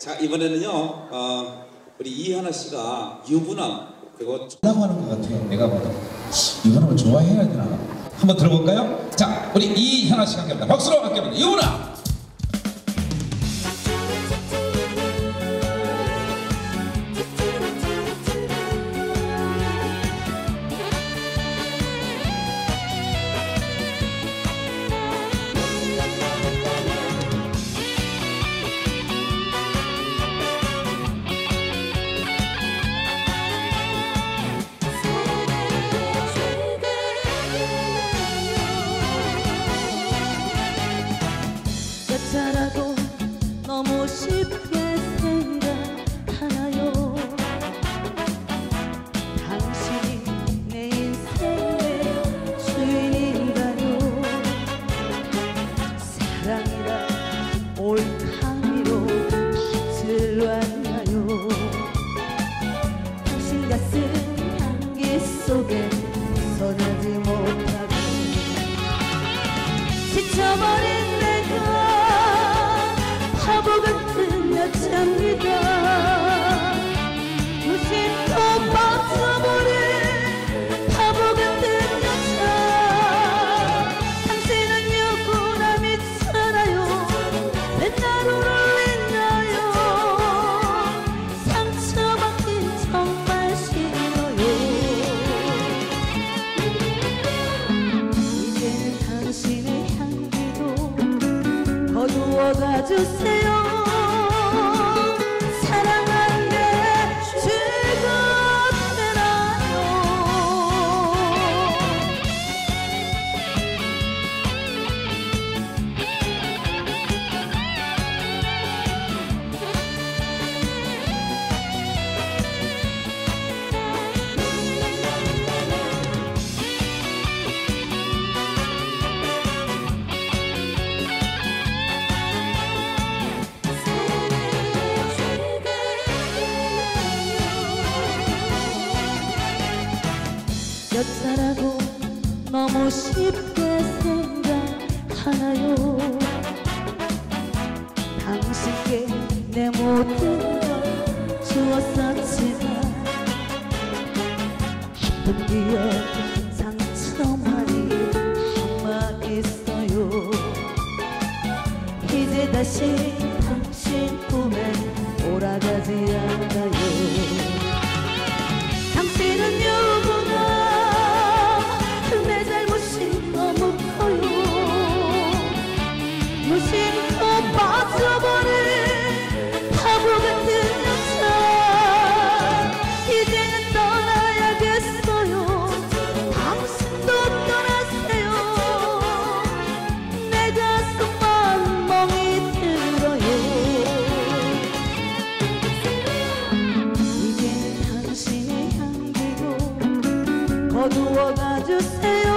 자 이번에는요 어, 우리 이하나 씨가 유부남 그리고 라고 하는 것 같아요. 내가 봐도 이거는 좋아해야 되나? 한번 들어볼까요? 자, 우리 이현아 씨가 함께합니다. 박수로 함께합니다. 이현아. 서늘지 못하고 지쳐버린 that you say 여자라고 너무 쉽게 생각하나요? 당신께 내 모든 걸 주었었지만 아픈 기억 상처만이 남아 있어요. 이제 다시 당신 품에 돌아가지 않아요 이제는 당신